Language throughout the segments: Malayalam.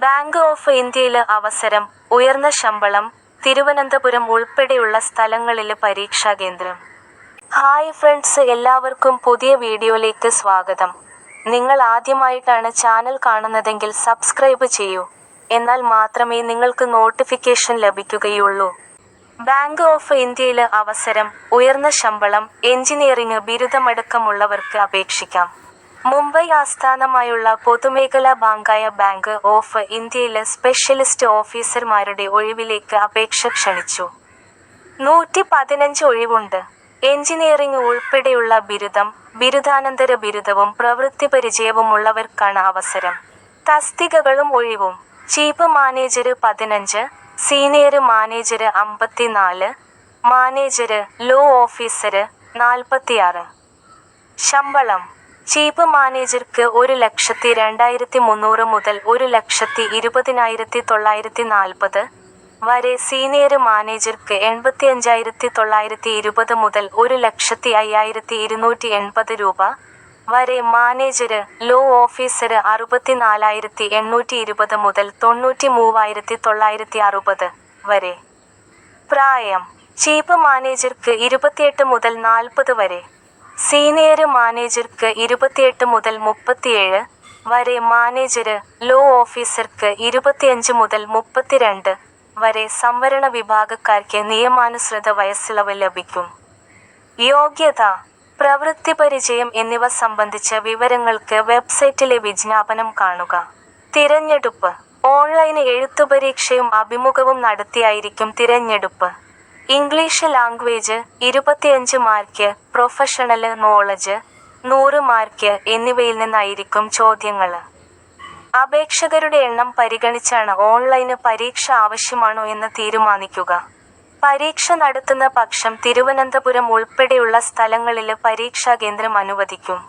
ബാങ്ക് ഓഫ് ഇന്ത്യയിലെ അവസരം ഉയർന്ന ശമ്പളം തിരുവനന്തപുരം ഉൾപ്പെടെയുള്ള സ്ഥലങ്ങളിൽ പരീക്ഷാ കേന്ദ്രം. ഹായ് ഫ്രണ്ട്സ് എല്ലാവർക്കും പുതിയ വീഡിയോയിലേക്ക് സ്വാഗതം. നിങ്ങൾ ആദ്യമായിട്ടാണ് ചാനൽ കാണുന്നതെങ്കിൽ സബ്സ്ക്രൈബ് ചെയ്യൂ. എന്നാൽ മാത്രമേ നിങ്ങൾക്ക് നോട്ടിഫിക്കേഷൻ ലഭിക്കുകയുള്ളൂ. ബാങ്ക് ഓഫ് ഇന്ത്യയിലെ അവസരം ഉയർന്ന ശമ്പളം എഞ്ചിനീയറിംഗ് ബിരുദമടക്കമുള്ളവർക്ക് അപേക്ഷിക്കാം. മുംബൈ ആസ്ഥാനമായുള്ള പൊതുമേഖലാ ബാങ്കായ ബാങ്ക് ഓഫ് ഇന്ത്യയിലെ സ്പെഷ്യലിസ്റ്റ് ഓഫീസർമാരുടെ ഒഴിവിലേക്ക് അപേക്ഷ ക്ഷണിച്ചു. നൂറ്റി പതിനഞ്ച് ഒഴിവുണ്ട്. എഞ്ചിനീയറിംഗ് ഉൾപ്പെടെയുള്ള ബിരുദം ബിരുദാനന്തര ബിരുദവും പ്രവൃത്തി പരിചയവുമുള്ളവർക്കാണ് അവസരം. തസ്തികകളും ഒഴിവും. ചീഫ് മാനേജർ പതിനഞ്ച് സീനിയർ മാനേജർ അമ്പത്തിനാല് മാനേജർ ലോ ഓഫീസർ നാൽപ്പത്തിയാറ്. ശമ്പളം ചീഫ് മാനേജർക്ക് ഒരു ലക്ഷത്തി രണ്ടായിരത്തി മുന്നൂറ് മുതൽ ഒരു ലക്ഷത്തി ഇരുപതിനായിരത്തി തൊള്ളായിരത്തി നാൽപ്പത് വരെ സീനിയർ മാനേജർക്ക് എൺപത്തി അഞ്ചായിരത്തി തൊള്ളായിരത്തി ഇരുപത് മുതൽ ഒരു ലക്ഷത്തി അയ്യായിരത്തി ഇരുന്നൂറ്റി എൺപത് രൂപ വരെ മാനേജര് ലോ ഓഫീസര് അറുപത്തിനാലായിരത്തി എണ്ണൂറ്റി ഇരുപത് മുതൽ തൊണ്ണൂറ്റി മൂവായിരത്തി തൊള്ളായിരത്തി അറുപത് വരെ. പ്രായം ചീഫ് മാനേജർക്ക് ഇരുപത്തിയെട്ട് മുതൽ നാൽപ്പത് വരെ. സീനിയർ മാനേജർക്ക് ഇരുപത്തിയെട്ട് മുതൽ മുപ്പത്തിയേഴ് വരെ മാനേജർ ലോ ഓഫീസർക്ക് ഇരുപത്തിയഞ്ച് മുതൽ മുപ്പത്തിരണ്ട് വരെ സംവരണ വിഭാഗക്കാർക്ക് നിയമാനുസൃത വയസ്സിളവ് ലഭിക്കും. യോഗ്യത പ്രവൃത്തി പരിചയം എന്നിവ സംബന്ധിച്ച വിവരങ്ങൾക്ക് വെബ്സൈറ്റിലെ വിജ്ഞാപനം കാണുക. തിരഞ്ഞെടുപ്പ് ഓൺലൈൻ എഴുത്തുപരീക്ഷയും അഭിമുഖവും നടത്തിയായിരിക്കും തിരഞ്ഞെടുപ്പ്. ഇംഗ്ലീഷ് ലാംഗ്വേജ് ഇരുപത്തിയഞ്ച് മാർക്ക് പ്രൊഫഷണൽ നോളജ് നൂറ് മാർക്ക് എന്നിവയിൽ നിന്നായിരിക്കും ചോദ്യങ്ങൾ അപേക്ഷകരുടെ എണ്ണം പരിഗണിച്ചാണ് ഓൺലൈന് പരീക്ഷ ആവശ്യമാണോ എന്ന് തീരുമാനിക്കുക. പരീക്ഷ നടത്തുന്ന പക്ഷം തിരുവനന്തപുരം ഉൾപ്പെടെയുള്ള സ്ഥലങ്ങളിൽ പരീക്ഷാ കേന്ദ്രം അനുവദിക്കും.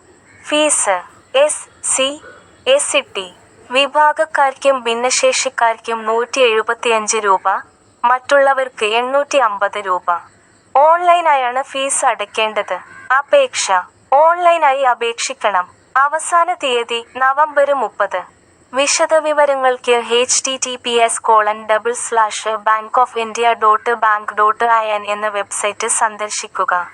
Fees S C S T വിഭാഗക്കാർക്കും ഭിന്നശേഷിക്കാർക്കും നൂറ്റി എഴുപത്തിയഞ്ച് രൂപ മറ്റുള്ളവർക്ക് എണ്ണൂറ്റി അമ്പത് രൂപ. ഓൺലൈനായാണ് ഫീസ് അടയ്ക്കേണ്ടത്. അപേക്ഷ. ഓൺലൈനായി അപേക്ഷിക്കണം. അവസാന തീയതി നവംബർ മുപ്പത്. വിശദവിവരങ്ങൾക്ക് H T T P S colon double slash bank of India dot bank dot I N എന്ന വെബ്സൈറ്റ് സന്ദർശിക്കുക.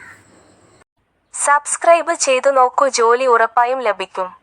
സബ്സ്ക്രൈബ് ചെയ്തു നോക്കൂ. ജോലി ഉറപ്പായും ലഭിക്കും.